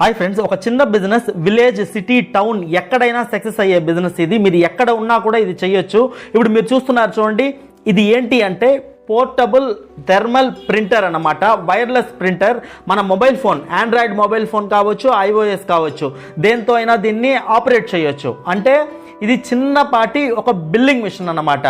Hi friends ఒక చిన్న business village city town ఎక్కడైనా సక్సెస్ అయ్యే బిజినెస్ ఇది. మీరు ఎక్కడ ఉన్నా కూడా ఇది చేయొచ్చు. ఇప్పుడు మీరు చూస్తున్నారు చూడండి ఇది ఏంటి అంటే పోర్టబుల్ థెర్మల్ ప్రింటర్ అన్నమాట. వైర్లెస్ ప్రింటర్ మన mobile phone android mobile phone కావచ్చు ఐఓఎస్ కావచ్చు. దేంతో అయినా దీన్ని ఆపరేట్ చేయొచ్చు. అంటే ఇది చిన్నపాటి ఒక బిల్లింగ్ మిషన్ అన్నమాట.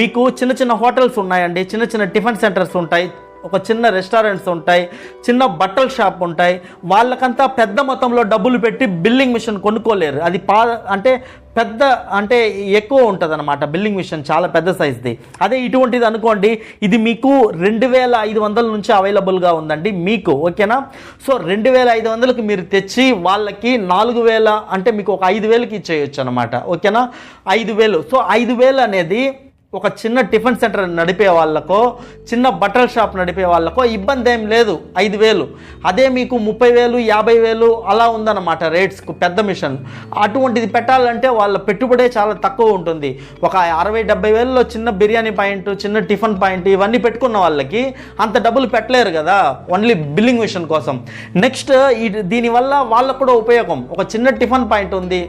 మీకు చిన్న చిన్న హోటల్స్ ఉన్నాయండి చిన్న చిన్న టిఫిన్ సెంటర్స్ ఉంటాయి. ఒక చిన్న రెస్టారెంట్స్ ఉంటాయి చిన్న బట్టల షాప్ ఉంటాయి వాళ్ళకంతా పెద్ద మొత్తంలో డబ్బులు పెట్టి బిల్లింగ్ మిషన్ కొనుక్కోలేరు. అది పా అంటే పెద్ద అంటే ఎక్కువ ఉంటుంది అనమాట బిల్లింగ్ మిషన్ చాలా పెద్ద సైజ్ది అదే ఇటువంటిది అనుకోండి ఇది మీకు రెండు వేల ఐదు వందల నుంచి అవైలబుల్గా ఉందండి మీకు ఓకేనా? సో రెండు వేల ఐదు వందలకు మీరు తెచ్చి వాళ్ళకి నాలుగు వేల అంటే మీకు ఒక ఐదు వేలకి ఇచ్చేయచ్చు అనమాట ఓకేనా? ఐదు వేలు. సో ఐదు వేలు అనేది ఒక చిన్న టిఫిన్ సెంటర్ నడిపే వాళ్ళకో చిన్న బట్టల షాప్ నడిపే వాళ్ళకో ఇబ్బంది ఏం లేదు. ఐదు వేలు. అదే మీకు ముప్పై వేలు యాభై వేలు అలా ఉందన్నమాట రేట్స్కు పెద్ద మిషన్. అటువంటిది పెట్టాలంటే వాళ్ళ పెట్టుబడే చాలా తక్కువ ఉంటుంది. ఒక అరవై డెబ్బై వేలలో చిన్న బిర్యానీ పాయింట్ చిన్న టిఫిన్ పాయింట్ ఇవన్నీ పెట్టుకున్న వాళ్ళకి అంత డబ్బులు పెట్టలేరు కదా. ఓన్లీ బిల్లింగ్ మిషన్ కోసం. నెక్స్ట్ దీనివల్ల వాళ్ళకు కూడా ఉపయోగం. ఒక చిన్న టిఫిన్ పాయింట్ ఉంది.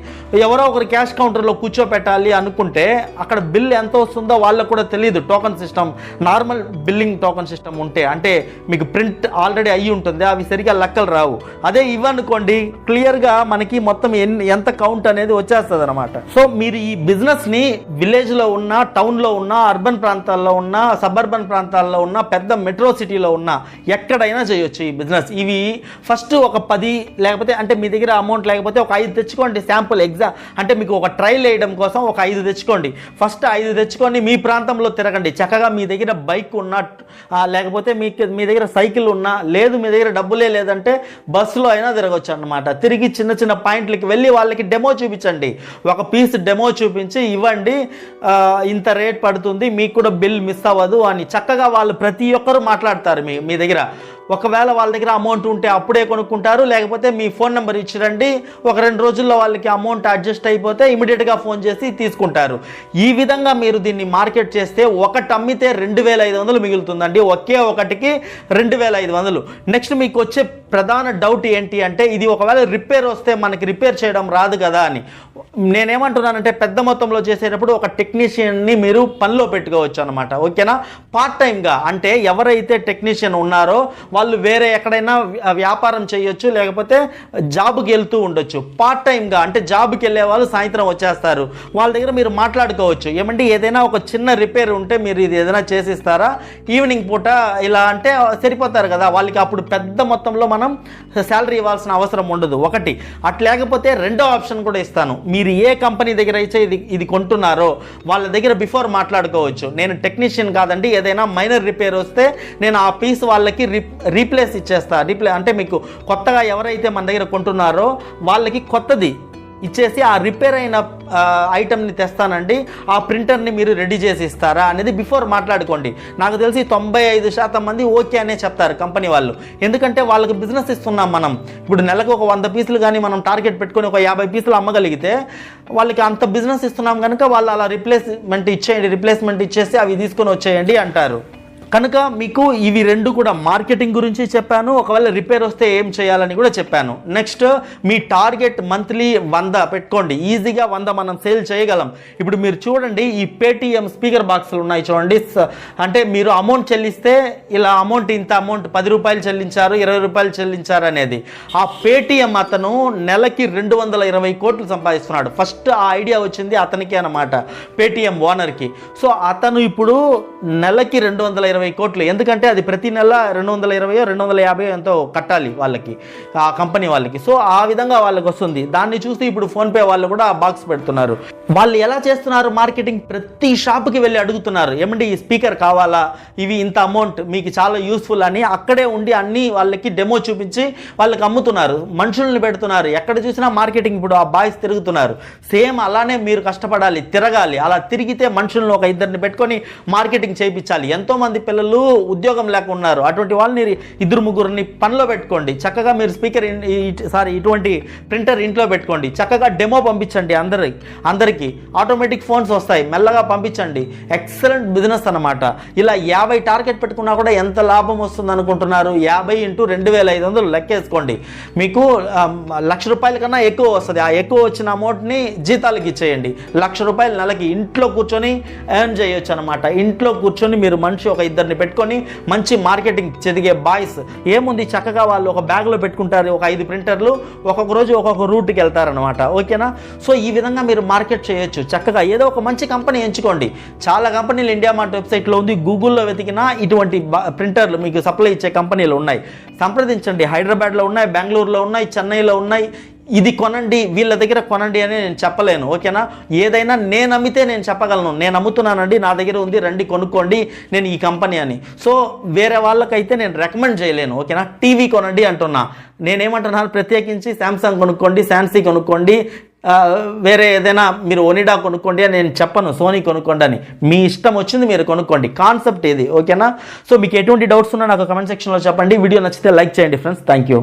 ఎవరో ఒకరు క్యాష్ కౌంటర్లో కూర్చోపెట్టాలి అనుకుంటే అక్కడ బిల్ ఎంత వస్తుంది వాళ్ళకు కూడా తెలియదు. Token system normal billing token system ఉంటే అంటే మీకు ప్రింట్ ఆల్రెడీ అయ్యి ఉంటుంది అవి సరిగా లెక్కలు రావు. అదే ఇవ్వనుకోండి క్లియర్గా మనకి మొత్తం ఎన్ని ఎంత కౌంట్ అనేది వచ్చేస్తుంది అనమాట సో మీరు ఈ బిజినెస్ని విలేజ్లో ఉన్న టౌన్లో ఉన్న అర్బన్ ప్రాంతాల్లో ఉన్న సబర్బన్ ప్రాంతాల్లో ఉన్న పెద్ద మెట్రో సిటీలో ఉన్న ఎక్కడైనా చేయొచ్చు ఈ బిజినెస్ ఇవి ఫస్ట్ ఒక పది లేకపోతే అంటే మీ దగ్గర అమౌంట్ లేకపోతే ఒక ఐదు తెచ్చుకోండి శాంపుల్ ఎగ్జామ్ అంటే మీకు ఒక ట్రైల్ వేయడం కోసం ఒక ఐదు తెచ్చుకోండి. ఫస్ట్ ఐదు తెచ్చుకొని మీ ప్రాంతంలో తిరగండి. చక్కగా మీ దగ్గర బైక్ ఉన్నా లేకపోతే మీకు మీ దగ్గర సైకిల్ ఉన్నా లేదు మీ దగ్గర డబ్బులే లేదంటే బస్సులో అయినా తిరగచ్చు అనమాట తిరిగి చిన్న చిన్న పాయింట్లకి వెళ్ళి వాళ్ళకి డెమో చూపించండి. ఒక పీస్ డెమో చూపించి ఇవ్వండి. ఇంత రేట్ పడుతుంది మీకు కూడా బిల్ మిస్ అవ్వదు అని చక్కగా వాళ్ళు ప్రతి ఒక్కరు మాట్లాడతారు మీ మీ దగ్గర. ఒకవేళ వాళ్ళ దగ్గర అమౌంట్ ఉంటే అప్పుడే కొనుక్కుంటారు లేకపోతే మీ ఫోన్ నెంబర్ ఇచ్చిరండి ఒక రెండు రోజుల్లో వాళ్ళకి అమౌంట్ అడ్జస్ట్ అయిపోతే ఇమీడియట్గా ఫోన్ చేసి తీసుకుంటారు. ఈ విధంగా మీరు దీన్ని మార్కెట్ చేస్తే ఒకటి అమ్మితే రెండు వేల ఐదు వందలు మిగులుతుందండి. ఒకే ఒకటికి రెండు వేల ఐదు వందలు. నెక్స్ట్ మీకు వచ్చే ప్రధాన డౌట్ ఏంటి అంటే ఇది ఒకవేళ రిపేర్ వస్తే మనకి రిపేర్ చేయడం రాదు కదా అని. నేనేమంటున్నానంటే పెద్ద మొత్తంలో చేసేటప్పుడు ఒక టెక్నీషియన్ని మీరు పనిలో పెట్టుకోవచ్చు అనమాట ఓకేనా? పార్ట్ టైంగా అంటే ఎవరైతే టెక్నీషియన్ ఉన్నారో వాళ్ళు వేరే ఎక్కడైనా వ్యాపారం చేయొచ్చు లేకపోతే జాబ్కి వెళ్తూ ఉండొచ్చు. పార్ట్ టైంగా అంటే జాబ్కి వెళ్ళే వాళ్ళు సాయంత్రం వచ్చేస్తారు. వాళ్ళ దగ్గర మీరు మాట్లాడుకోవచ్చు. ఏమంటే ఏదైనా ఒక చిన్న రిపేర్ ఉంటే మీరు ఇది ఏదైనా చేసిస్తారా? ఈవినింగ్ పూట ఇలా అంటే సరిపోతారు కదా. వాళ్ళకి అప్పుడు పెద్ద మొత్తంలో మనం శాలరీ ఇవ్వాల్సిన అవసరం ఉండదు. ఒకటి. అట్ లేకపోతే రెండో ఆప్షన్ కూడా ఇస్తాను. మీరు ఏ కంపెనీ దగ్గర అయితే ఇది ఇది కొంటున్నారో వాళ్ళ దగ్గర బిఫోర్ మాట్లాడుకోవచ్చు. నేను టెక్నీషియన్ కాదండి. ఏదైనా మైనర్ రిపేర్ వస్తే నేను ఆ పీస్ వాళ్ళకి రీప్లేస్ ఇచ్చేస్తా. రీప్లే అంటే మీకు కొత్తగా ఎవరైతే మన దగ్గర కొంటున్నారో వాళ్ళకి కొత్తది ఇచ్చేసి ఆ రిపేర్ అయిన ఐటమ్ని తెస్తానండి. ఆ ప్రింటర్ని మీరు రెడీ చేసి ఇస్తారా అనేది బిఫోర్ మాట్లాడుకోండి. నాకు తెలిసి తొంభై ఐదు శాతం మంది ఓకే అనే చెప్తారు కంపెనీ వాళ్ళు. ఎందుకంటే వాళ్ళకి బిజినెస్ ఇస్తున్నాం మనం. ఇప్పుడు నెలకు ఒక వంద పీసులు కానీ మనం టార్గెట్ పెట్టుకొని ఒక యాభై పీసులు అమ్మగలిగితే వాళ్ళకి అంత బిజినెస్ ఇస్తున్నాం కనుక వాళ్ళు అలా రిప్లేస్మెంట్ ఇచ్చేయండి రిప్లేస్మెంట్ ఇచ్చేసి అవి తీసుకొని వచ్చేయండి అంటారు. కనుక మీకు ఇవి రెండు కూడా మార్కెటింగ్ గురించి చెప్పాను. ఒకవేళ రిపేర్ వస్తే ఏం చేయాలని కూడా చెప్పాను. నెక్స్ట్ మీ టార్గెట్ మంత్లీ వంద పెట్టుకోండి. ఈజీగా వంద మనం సేల్ చేయగలం. ఇప్పుడు మీరు చూడండి ఈ పేటిఎం స్పీకర్ బాక్సులు ఉన్నాయి చూడండి. అంటే మీరు అమౌంట్ చెల్లిస్తే ఇలా అమౌంట్ ఇంత అమౌంట్ పది రూపాయలు చెల్లించారు ఇరవై రూపాయలు చెల్లించారు అనేది. ఆ పేటిఎం అతను నెలకి రెండు వందల ఇరవై కోట్లు సంపాదిస్తున్నాడు. ఫస్ట్ ఆ ఐడియా వచ్చింది అతనికి అన్నమాట పేటిఎం ఓనర్కి. సో అతను ఇప్పుడు నెలకి రెండు వందల ఇరవై ఇరవై కోట్లు. ఎందుకంటే అది ప్రతి నెల రెండు వందల ఇరవై రెండు వందల యాభై ఎంతో కట్టాలి వాళ్ళకి ఆ కంపెనీ వాళ్ళకి. సో ఆ విధంగా వాళ్ళకి వస్తుంది. దాన్ని చూసి ఇప్పుడు ఫోన్పే వాళ్ళు కూడా బాక్స్ పెడుతున్నారు. వాళ్ళు ఎలా చేస్తున్నారు మార్కెటింగ్? ప్రతి షాప్కి వెళ్ళి అడుగుతున్నారు. ఏమండి ఈ స్పీకర్ కావాలా? ఇవి ఇంత అమౌంట్ మీకు చాలా యూస్ఫుల్ అని అక్కడే ఉండి అన్ని వాళ్ళకి డెమో చూపించి వాళ్ళకి అమ్ముతున్నారు. మనుషుల్ని పెడుతున్నారు. ఎక్కడ చూసినా మార్కెటింగ్ ఇప్పుడు ఆ బాయ్స్ తిరుగుతున్నారు. సేమ్ అలానే మీరు కష్టపడాలి తిరగాలి. అలా తిరిగితే మనుషులను ఒక ఇద్దరిని పెట్టుకొని మార్కెటింగ్ చేయించాలి. ఎంతో మంది పిల్లలు ఉద్యోగం లేక ఉన్నారు అటువంటి వాళ్ళని ఇద్దరు ముగ్గురిని పనిలో పెట్టుకోండి. చక్కగా మీరు స్పీకర్ సారీ ఇటువంటి ప్రింటర్ ఇంట్లో పెట్టుకోండి. చక్కగా డెమో పంపించండి అందరి అందరికి. ఆటోమేటిక్ ఫోన్స్ వస్తాయి. మెల్లగా పంపించండి. ఎక్సలెంట్ బిజినెస్ అనమాట ఇలా యాభై టార్గెట్ పెట్టుకున్నా కూడా ఎంత లాభం వస్తుంది అనుకుంటున్నారు? యాభై ఇంటూ రెండు వేల ఐదు వందలు లెక్కేసుకోండి. మీకు లక్ష రూపాయల కన్నా ఎక్కువ వస్తుంది. ఆ ఎక్కువ వచ్చిన అమౌంట్ని జీతాలకి ఇచ్చేయండి. లక్ష రూపాయలు నెలకి ఇంట్లో కూర్చొని ఎర్న్ చేయొచ్చు అనమాట ఇంట్లో కూర్చొని మీరు మనిషి ఒక ఇద్దరిని పెట్టుకొని మంచి మార్కెటింగ్ చదిగే బాయ్స్. ఏముంది? చక్కగా వాళ్ళు ఒక బ్యాగ్లో పెట్టుకుంటారు ఒక ఐదు ప్రింటర్లు ఒక్కొక్క రోజు ఒక్కొక్క రూట్కి వెళ్తారనమాట ఓకేనా? సో ఈ విధంగా మీరు మార్కెట్ చేయొచ్చు. చక్కగా ఏదో ఒక మంచి కంపెనీ ఎంచుకోండి. చాలా కంపెనీలు ఇండియా మార్ట్ వెబ్సైట్లో ఉంది. గూగుల్లో వెతికినా ఇటువంటి ప్రింటర్లు మీకు సప్లై ఇచ్చే కంపెనీలు ఉన్నాయి. సంప్రదించండి. హైదరాబాద్లో ఉన్నాయి బెంగళూరులో ఉన్నాయి చెన్నైలో ఉన్నాయి. ఇది కొనండి వీళ్ళ దగ్గర కొనండి అని నేను చెప్పలేను ఓకేనా? ఏదైనా నేను అమ్మితే నేను చెప్పగలను. నేను అమ్ముతున్నానండి నా దగ్గర ఉంది రండి కొనుక్కోండి నేను ఈ కంపెనీ అని. సో వేరే వాళ్ళకైతే నేను రికమెండ్ చేయలేను ఓకేనా? టీవీ కొనండి అంటున్నా. నేనేమంటున్నాను? ప్రత్యేకించి శాంసంగ్ కొనుక్కోండి శాన్సీ కొనుక్కోండి వేరే ఏదైనా మీరు ఒనిడా కొనుక్కోండి అని నేను చెప్పను సోనీ కొనుక్కోండి అని. మీ ఇష్టం వచ్చింది మీరు కొనుక్కోండి. కాన్సెప్ట్ ఇది ఓకేనా? సో మీకు ఎటువంటి డౌట్స్ ఉన్నా నాకు కమెంట్ సెక్షన్లో చెప్పండి. వీడియో నచ్చితే లైక్ చేయండి ఫ్రెండ్స్ థ్యాంక్ యూ